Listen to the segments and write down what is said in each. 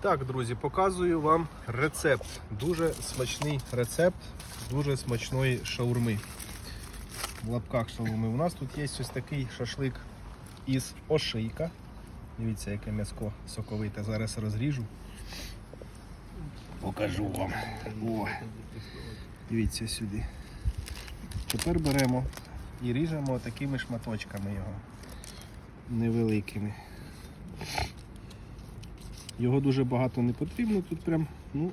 Так, друзі, показую вам рецепт. Дуже смачний рецепт дуже смачної шаурми. В лапках шаурми. У нас тут є ось такий шашлик із ошийка. Дивіться, яке м'яско соковите. Зараз розріжу. Покажу вам. О, дивіться сюди. Тепер беремо і ріжемо такими шматочками його невеликими. Його дуже багато не потрібно, тут прям ну,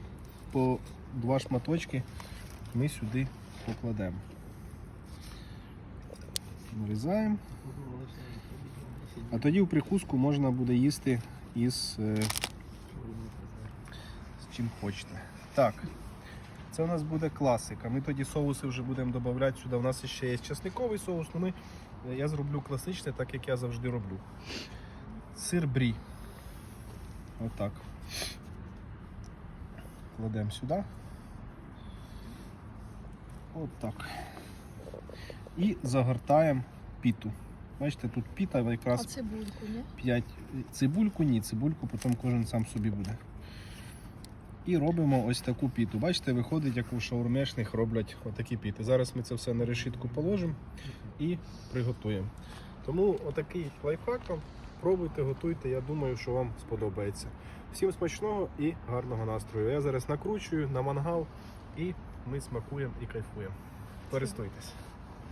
по два шматочки ми сюди покладемо. Нарізаємо. А тоді в прикуску можна буде їсти із е, з чим хочете. Так, це у нас буде класика. Ми тоді соуси вже будемо додавати сюди. У нас ще є часниковий соус, але ми, е, я зроблю класичний, так як я завжди роблю. Сир брі. Отак. Кладемо сюди. Отак. І загортаємо піту. Бачите, тут піта якраз А цибульку, ні? 5 цибульку, ні, цибульку потім кожен сам собі буде. І робимо ось таку піту. Бачите, виходить, як у шаурмешних роблять отакі піти. Зараз ми це все на решітку положимо і приготуємо. Тому отакий лайфхак вам. Пробуйте, готуйте, я думаю, що вам сподобається. Всім смачного і гарного настрою. Я зараз накручую на мангал і ми смакуємо і кайфуємо. Користуйтесь.